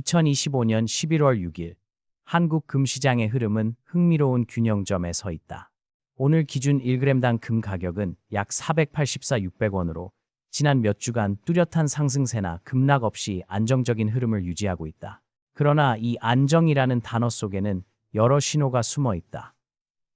2025년 11월 6일 한국 금시장의 흐름은 흥미로운 균형점에 서 있다. 오늘 기준 1g당 금 가격은 약 484, 600원으로 지난 몇 주간 뚜렷한 상승세나 급락 없이 안정적인 흐름을 유지하고 있다. 그러나 이 안정이라는 단어 속에는 여러 신호가 숨어 있다.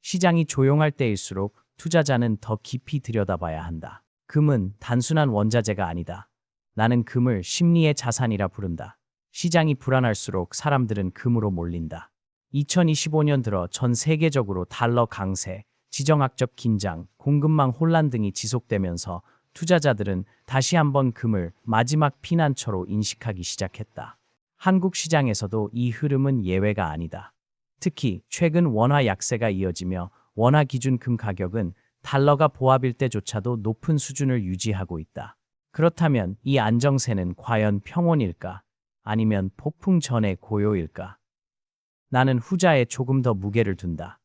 시장이 조용할 때일수록 투자자는 더 깊이 들여다봐야 한다. 금은 단순한 원자재가 아니다. 나는 금을 심리의 자산이라 부른다. 시장이 불안할수록 사람들은 금으로 몰린다. 2025년 들어 전 세계적으로 달러 강세, 지정학적 긴장, 공급망 혼란 등이 지속되면서 투자자들은 다시 한번 금을 마지막 피난처로 인식하기 시작했다. 한국 시장에서도 이 흐름은 예외가 아니다. 특히 최근 원화 약세가 이어지며 원화 기준 금 가격은 달러가 보합일 때조차도 높은 수준을 유지하고 있다. 그렇다면 이 안정세는 과연 평온일까? 아니면 폭풍 전의 고요일까? 나는 후자에 조금 더 무게를 둔다.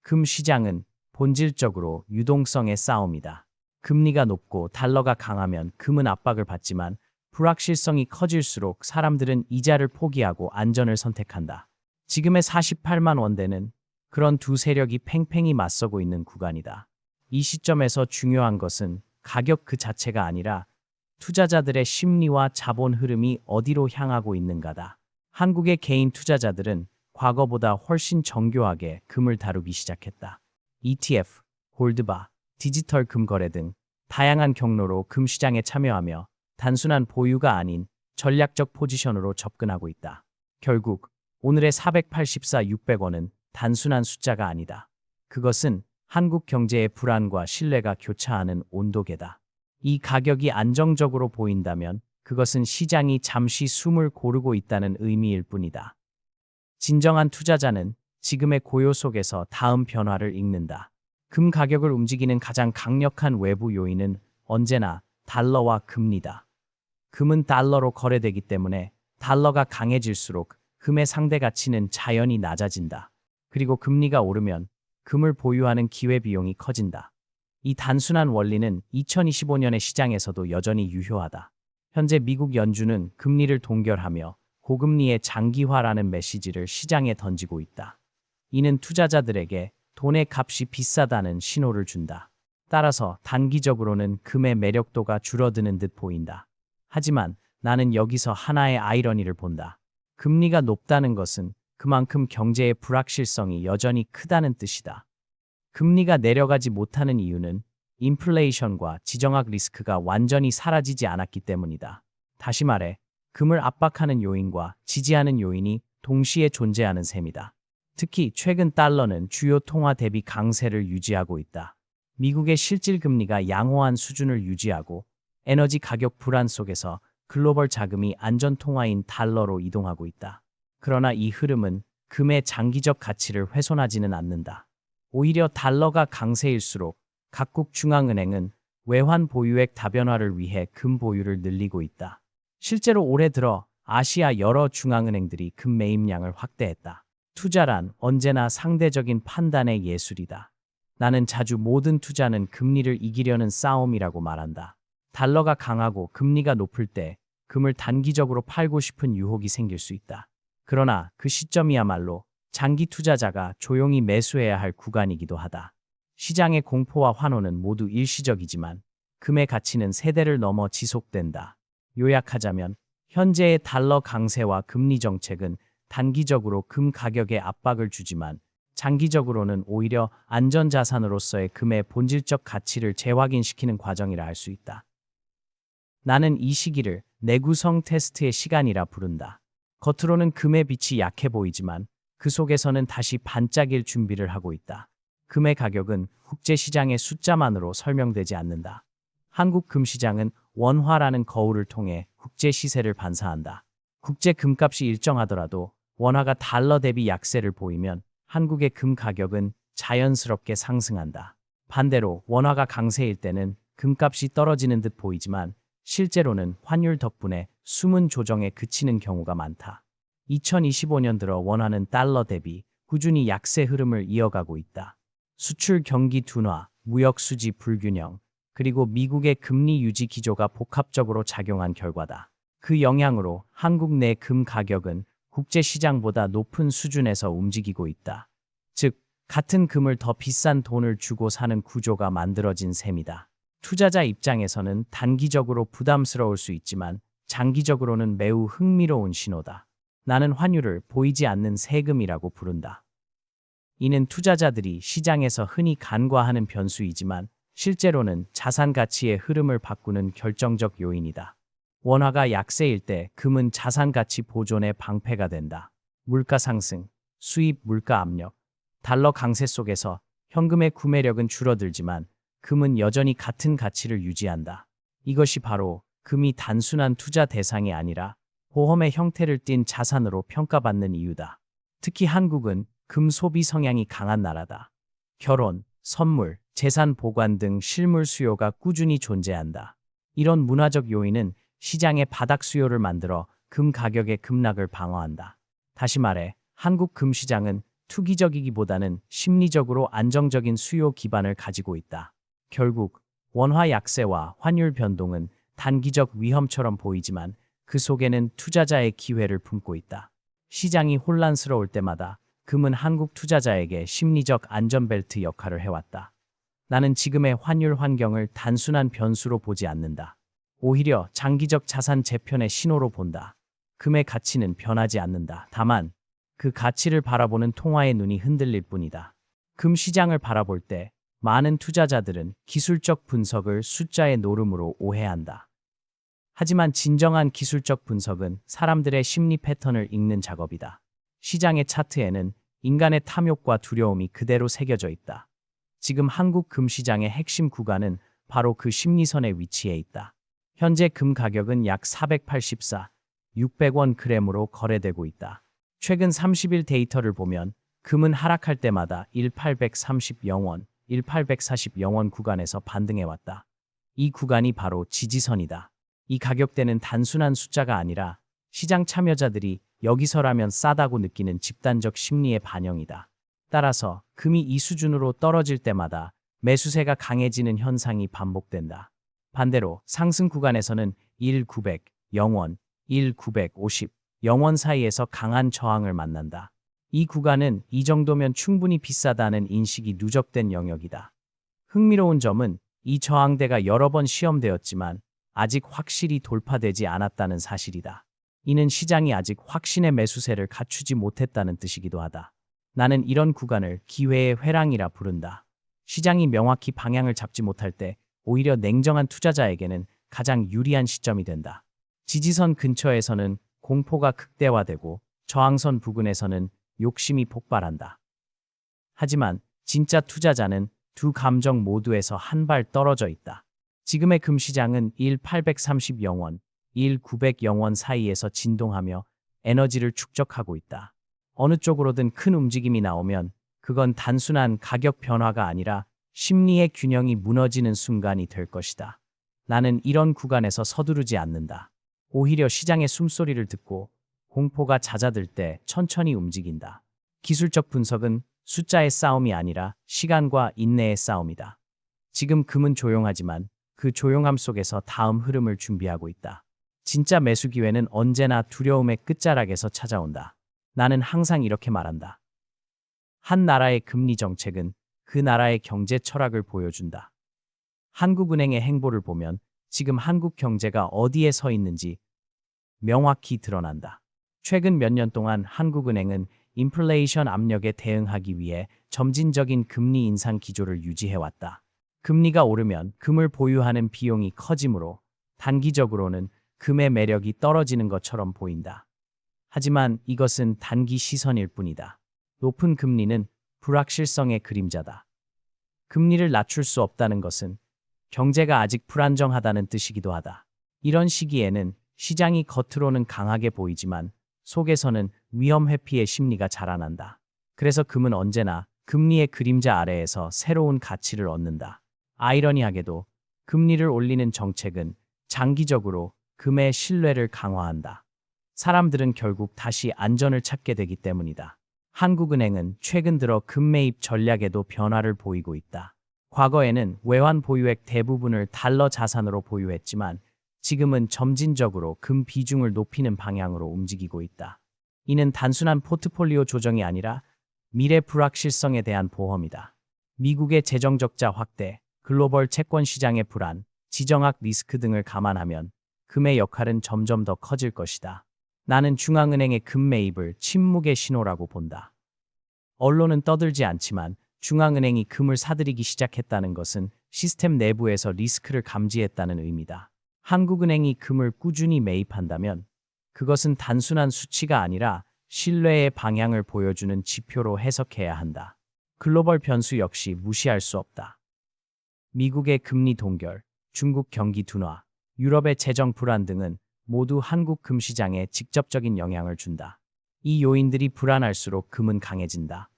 금 시장은 본질적으로 유동성의 싸움이다. 금리가 높고 달러가 강하면 금은 압박을 받지만 불확실성이 커질수록 사람들은 이자를 포기하고 안전을 선택한다. 지금의 48만 원대는 그런 두 세력이 팽팽히 맞서고 있는 구간이다. 이 시점에서 중요한 것은 가격 그 자체가 아니라 투자자들의 심리와 자본 흐름이 어디로 향하고 있는가다. 한국의 개인 투자자들은 과거보다 훨씬 정교하게 금을 다루기 시작했다. ETF, 골드바, 디지털 금 거래 등 다양한 경로로 금 시장에 참여하며 단순한 보유가 아닌 전략적 포지션으로 접근하고 있다. 결국 오늘의 484, 600원은 단순한 숫자가 아니다. 그것은 한국 경제의 불안과 신뢰가 교차하는 온도계다. 이 가격이 안정적으로 보인다면 그것은 시장이 잠시 숨을 고르고 있다는 의미일 뿐이다. 진정한 투자자는 지금의 고요 속에서 다음 변화를 읽는다. 금 가격을 움직이는 가장 강력한 외부 요인은 언제나 달러와 금리다. 금은 달러로 거래되기 때문에 달러가 강해질수록 금의 상대 가치는 자연히 낮아진다. 그리고 금리가 오르면 금을 보유하는 기회 비용이 커진다. 이 단순한 원리는 2025년의 시장에서도 여전히 유효하다. 현재 미국 연준은 금리를 동결하며 고금리의 장기화라는 메시지를 시장에 던지고 있다. 이는 투자자들에게 돈의 값이 비싸다는 신호를 준다. 따라서 단기적으로는 금의 매력도가 줄어드는 듯 보인다. 하지만 나는 여기서 하나의 아이러니를 본다. 금리가 높다는 것은 그만큼 경제의 불확실성이 여전히 크다는 뜻이다. 금리가 내려가지 못하는 이유는 인플레이션과 지정학 리스크가 완전히 사라지지 않았기 때문이다. 다시 말해, 금을 압박하는 요인과 지지하는 요인이 동시에 존재하는 셈이다. 특히 최근 달러는 주요 통화 대비 강세를 유지하고 있다. 미국의 실질 금리가 양호한 수준을 유지하고 에너지 가격 불안 속에서 글로벌 자금이 안전 통화인 달러로 이동하고 있다. 그러나 이 흐름은 금의 장기적 가치를 훼손하지는 않는다. 오히려 달러가 강세일수록 각국 중앙은행은 외환 보유액 다변화를 위해 금 보유를 늘리고 있다. 실제로 올해 들어 아시아 여러 중앙은행들이 금 매입량을 확대했다. 투자란 언제나 상대적인 판단의 예술이다. 나는 자주 모든 투자는 금리를 이기려는 싸움이라고 말한다. 달러가 강하고 금리가 높을 때 금을 단기적으로 팔고 싶은 유혹이 생길 수 있다. 그러나 그 시점이야말로 장기 투자자가 조용히 매수해야 할 구간이기도 하다. 시장의 공포와 환호는 모두 일시적이지만 금의 가치는 세대를 넘어 지속된다. 요약하자면 현재의 달러 강세와 금리 정책은 단기적으로 금 가격에 압박을 주지만 장기적으로는 오히려 안전자산으로서의 금의 본질적 가치를 재확인시키는 과정이라 할 수 있다. 나는 이 시기를 내구성 테스트의 시간이라 부른다. 겉으로는 금의 빛이 약해 보이지만 그 속에서는 다시 반짝일 준비를 하고 있다. 금의 가격은 국제시장의 숫자만으로 설명되지 않는다. 한국 금시장은 원화라는 거울을 통해 국제 시세를 반사한다. 국제 금값이 일정하더라도 원화가 달러 대비 약세를 보이면 한국의 금 가격은 자연스럽게 상승한다. 반대로 원화가 강세일 때는 금값이 떨어지는 듯 보이지만 실제로는 환율 덕분에 숨은 조정에 그치는 경우가 많다. 2025년 들어 원화는 달러 대비 꾸준히 약세 흐름을 이어가고 있다. 수출 경기 둔화, 무역 수지 불균형, 그리고 미국의 금리 유지 기조가 복합적으로 작용한 결과다. 그 영향으로 한국 내 금 가격은 국제 시장보다 높은 수준에서 움직이고 있다. 즉, 같은 금을 더 비싼 돈을 주고 사는 구조가 만들어진 셈이다. 투자자 입장에서는 단기적으로 부담스러울 수 있지만 장기적으로는 매우 흥미로운 신호다. 나는 환율을 보이지 않는 세금이라고 부른다. 이는 투자자들이 시장에서 흔히 간과하는 변수이지만 실제로는 자산 가치의 흐름을 바꾸는 결정적 요인이다. 원화가 약세일 때 금은 자산 가치 보존의 방패가 된다. 물가 상승, 수입 물가 압력, 달러 강세 속에서 현금의 구매력은 줄어들지만 금은 여전히 같은 가치를 유지한다. 이것이 바로 금이 단순한 투자 대상이 아니라 보험의 형태를 띤 자산으로 평가받는 이유다. 특히 한국은 금 소비 성향이 강한 나라다. 결혼, 선물, 재산 보관 등 실물 수요가 꾸준히 존재한다. 이런 문화적 요인은 시장의 바닥 수요를 만들어 금 가격의 급락을 방어한다. 다시 말해, 한국 금 시장은 투기적이기보다는 심리적으로 안정적인 수요 기반을 가지고 있다. 결국 원화 약세와 환율 변동은 단기적 위험처럼 보이지만 그 속에는 투자자의 기회를 품고 있다. 시장이 혼란스러울 때마다 금은 한국 투자자에게 심리적 안전벨트 역할을 해왔다. 나는 지금의 환율 환경을 단순한 변수로 보지 않는다. 오히려 장기적 자산 재편의 신호로 본다. 금의 가치는 변하지 않는다. 다만 그 가치를 바라보는 통화의 눈이 흔들릴 뿐이다. 금 시장을 바라볼 때 많은 투자자들은 기술적 분석을 숫자의 노름으로 오해한다. 하지만 진정한 기술적 분석은 사람들의 심리 패턴을 읽는 작업이다. 시장의 차트에는 인간의 탐욕과 두려움이 그대로 새겨져 있다. 지금 한국 금 시장의 핵심 구간은 바로 그 심리선에 위치해 있다. 현재 금 가격은 약 484, 600원 그램으로 거래되고 있다. 최근 30일 데이터를 보면 금은 하락할 때마다 1830영원, 1840영원 구간에서 반등해왔다. 이 구간이 바로 지지선이다. 이 가격대는 단순한 숫자가 아니라 시장 참여자들이 여기서라면 싸다고 느끼는 집단적 심리의 반영이다. 따라서 금이 이 수준으로 떨어질 때마다 매수세가 강해지는 현상이 반복된다. 반대로 상승 구간에서는 1900, 0원, 1950, 0원 사이에서 강한 저항을 만난다. 이 구간은 이 정도면 충분히 비싸다는 인식이 누적된 영역이다. 흥미로운 점은 이 저항대가 여러 번 시험되었지만 아직 확실히 돌파되지 않았다는 사실이다. 이는 시장이 아직 확신의 매수세를 갖추지 못했다는 뜻이기도 하다. 나는 이런 구간을 기회의 회랑이라 부른다. 시장이 명확히 방향을 잡지 못할 때 오히려 냉정한 투자자에게는 가장 유리한 시점이 된다. 지지선 근처에서는 공포가 극대화되고 저항선 부근에서는 욕심이 폭발한다. 하지만 진짜 투자자는 두 감정 모두에서 한 발 떨어져 있다. 지금의 금시장은 1,830영원, 1,900영원 사이에서 진동하며 에너지를 축적하고 있다. 어느 쪽으로든 큰 움직임이 나오면 그건 단순한 가격 변화가 아니라 심리의 균형이 무너지는 순간이 될 것이다. 나는 이런 구간에서 서두르지 않는다. 오히려 시장의 숨소리를 듣고 공포가 잦아들 때 천천히 움직인다. 기술적 분석은 숫자의 싸움이 아니라 시간과 인내의 싸움이다. 지금 금은 조용하지만 그 조용함 속에서 다음 흐름을 준비하고 있다. 진짜 매수 기회는 언제나 두려움의 끝자락에서 찾아온다. 나는 항상 이렇게 말한다. 한 나라의 금리 정책은 그 나라의 경제 철학을 보여준다. 한국은행의 행보를 보면 지금 한국 경제가 어디에 서 있는지 명확히 드러난다. 최근 몇 년 동안 한국은행은 인플레이션 압력에 대응하기 위해 점진적인 금리 인상 기조를 유지해왔다. 금리가 오르면 금을 보유하는 비용이 커지므로 단기적으로는 금의 매력이 떨어지는 것처럼 보인다. 하지만 이것은 단기 시선일 뿐이다. 높은 금리는 불확실성의 그림자다. 금리를 낮출 수 없다는 것은 경제가 아직 불안정하다는 뜻이기도 하다. 이런 시기에는 시장이 겉으로는 강하게 보이지만 속에서는 위험 회피의 심리가 자라난다. 그래서 금은 언제나 금리의 그림자 아래에서 새로운 가치를 얻는다. 아이러니하게도 금리를 올리는 정책은 장기적으로 금의 신뢰를 강화한다. 사람들은 결국 다시 안전을 찾게 되기 때문이다. 한국은행은 최근 들어 금매입 전략에도 변화를 보이고 있다. 과거에는 외환 보유액 대부분을 달러 자산으로 보유했지만 지금은 점진적으로 금 비중을 높이는 방향으로 움직이고 있다. 이는 단순한 포트폴리오 조정이 아니라 미래 불확실성에 대한 보험이다. 미국의 재정 적자 확대, 글로벌 채권 시장의 불안, 지정학 리스크 등을 감안하면 금의 역할은 점점 더 커질 것이다. 나는 중앙은행의 금 매입을 침묵의 신호라고 본다. 언론은 떠들지 않지만 중앙은행이 금을 사들이기 시작했다는 것은 시스템 내부에서 리스크를 감지했다는 의미다. 한국은행이 금을 꾸준히 매입한다면 그것은 단순한 수치가 아니라 신뢰의 방향을 보여주는 지표로 해석해야 한다. 글로벌 변수 역시 무시할 수 없다. 미국의 금리 동결, 중국 경기 둔화, 유럽의 재정 불안 등은 모두 한국 금 시장에 직접적인 영향을 준다. 이 요인들이 불안할수록 금은 강해진다.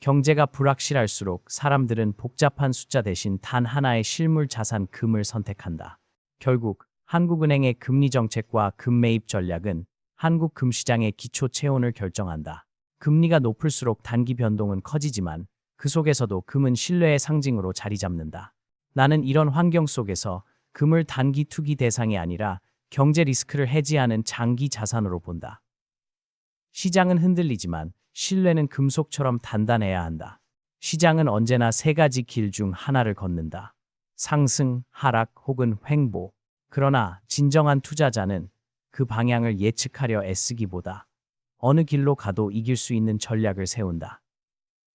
경제가 불확실할수록 사람들은 복잡한 숫자 대신 단 하나의 실물 자산 금을 선택한다. 결국 한국은행의 금리 정책과 금 매입 전략은 한국 금 시장의 기초 체온을 결정한다. 금리가 높을수록 단기 변동은 커지지만 그 속에서도 금은 신뢰의 상징으로 자리 잡는다. 나는 이런 환경 속에서 금을 단기 투기 대상이 아니라 경제 리스크를 해지하는 장기 자산으로 본다. 시장은 흔들리지만 신뢰는 금속처럼 단단해야 한다. 시장은 언제나 세 가지 길 중 하나를 걷는다. 상승, 하락 혹은 횡보. 그러나 진정한 투자자는 그 방향을 예측하려 애쓰기보다 어느 길로 가도 이길 수 있는 전략을 세운다.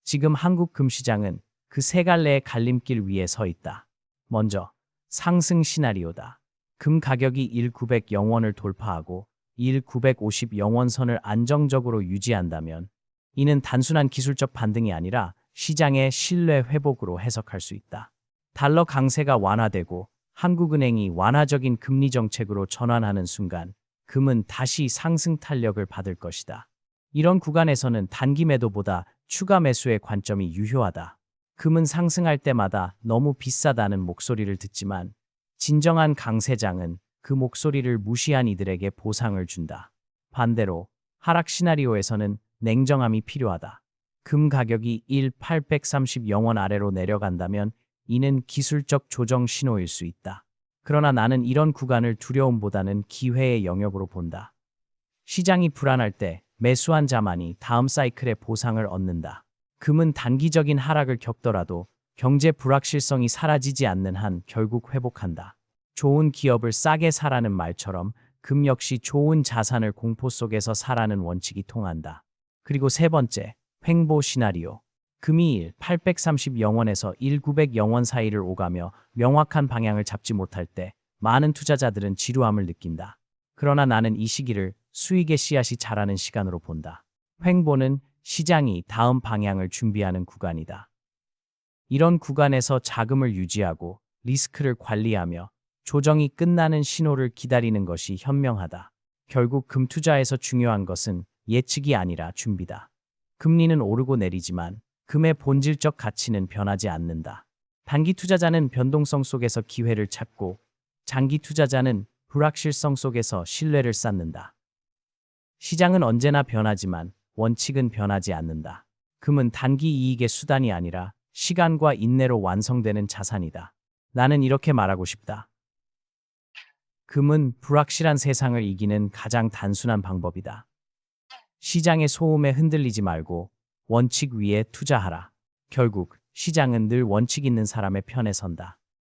지금 한국 금시장은 그 세 갈래의 갈림길 위에 서 있다. 먼저 상승 시나리오다. 금 가격이 1,900영원을 돌파하고 1,950영원 선을 안정적으로 유지한다면 이는 단순한 기술적 반등이 아니라 시장의 신뢰 회복으로 해석할 수 있다. 달러 강세가 완화되고 한국은행이 완화적인 금리 정책으로 전환하는 순간 금은 다시 상승 탄력을 받을 것이다. 이런 구간에서는 단기 매도보다 추가 매수의 관점이 유효하다. 금은 상승할 때마다 너무 비싸다는 목소리를 듣지만 진정한 강세장은 그 목소리를 무시한 이들에게 보상을 준다. 반대로 하락 시나리오에서는 냉정함이 필요하다. 금 가격이 1,830 영원 아래로 내려간다면 이는 기술적 조정 신호일 수 있다. 그러나 나는 이런 구간을 두려움보다는 기회의 영역으로 본다. 시장이 불안할 때 매수한 자만이 다음 사이클의 보상을 얻는다. 금은 단기적인 하락을 겪더라도 경제 불확실성이 사라지지 않는 한 결국 회복한다. 좋은 기업을 싸게 사라는 말처럼 금 역시 좋은 자산을 공포 속에서 사라는 원칙이 통한다. 그리고 세 번째, 횡보 시나리오. 금이 1 830영원에서 1900영원 사이를 오가며 명확한 방향을 잡지 못할 때 많은 투자자들은 지루함을 느낀다. 그러나 나는 이 시기를 수익의 씨앗이 자라는 시간으로 본다. 횡보는 시장이 다음 방향을 준비하는 구간이다. 이런 구간에서 자금을 유지하고 리스크를 관리하며 조정이 끝나는 신호를 기다리는 것이 현명하다. 결국 금 투자에서 중요한 것은 예측이 아니라 준비다. 금리는 오르고 내리지만 금의 본질적 가치는 변하지 않는다. 단기 투자자는 변동성 속에서 기회를 찾고 장기 투자자는 불확실성 속에서 신뢰를 쌓는다. 시장은 언제나 변하지만 원칙은 변하지 않는다. 금은 단기 이익의 수단이 아니라 시간과 인내로 완성되는 자산이다. 나는 이렇게 말하고 싶다. 금은 불확실한 세상을 이기는 가장 단순한 방법이다. 시장의 소음에 흔들리지 말고 원칙 위에 투자하라. 결국 시장은 늘 원칙 있는 사람의 편에 선다.